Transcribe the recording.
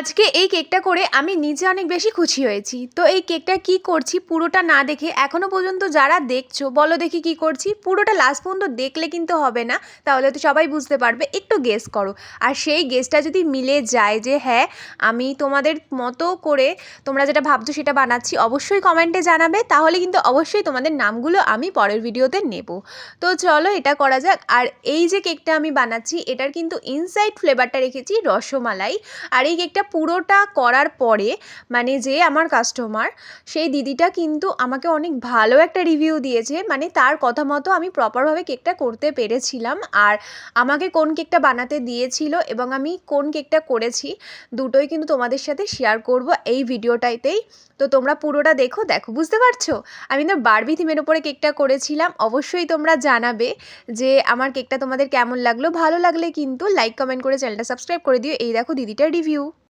আজকে এই কেকটা করে আমি নিজে অনেক বেশি খুশি হয়েছি। তো এই কেকটা কি করছি পুরোটা না দেখে এখনও পর্যন্ত যারা দেখছ, বলো দেখি কি করছি। পুরোটা লাস্ট পর্যন্ত দেখলে কিন্তু হবে না, তাহলে তো সবাই বুঝতে পারবে। একটু গেস করো। আর সেই গেসটা যদি মিলে যায় যে হ্যাঁ আমি তোমাদের মতো করে তোমরা যেটা ভাবছ সেটা বানাচ্ছি, অবশ্যই কমেন্টে জানাবে। তাহলে কিন্তু অবশ্যই তোমাদের নামগুলো আমি পরের ভিডিওতে নেব। তো চলো এটা করা যাক। আর এই যে কেকটা আমি বানাচ্ছি, এটার কিন্তু ইনসাইড ফ্লেভারটা রেখেছি রসমালাই। আর এই কেকটা পুরোটা করার পরে মানে যে আমার কাস্টমার সেই দিদিটা কিন্তু আমাকে অনেক ভালো একটা রিভিউ দিয়েছে। মানে তার কথা মতো আমি প্রপারভাবে কেকটা করতে পেরেছিলাম। আর আমাকে কোন কেকটা বানাতে দিয়েছিল এবং আমি কোন কেকটা করেছি, দুটোই কিন্তু তোমাদের সাথে শেয়ার করব এই ভিডিওটাইতেই তো তোমরা পুরোটা দেখো দেখো, বুঝতে পারছ? আমি তো বারবি থিমের ওপরে কেকটা করেছিলাম। অবশ্যই তোমরা জানাবে যে আমার কেকটা তোমাদের কেমন লাগল। ভালো লাগলে কিন্তু লাইক কমেন্ট করে চ্যানেলটা সাবস্ক্রাইব করে দিও। এই দেখো দিদিটার রিভিউ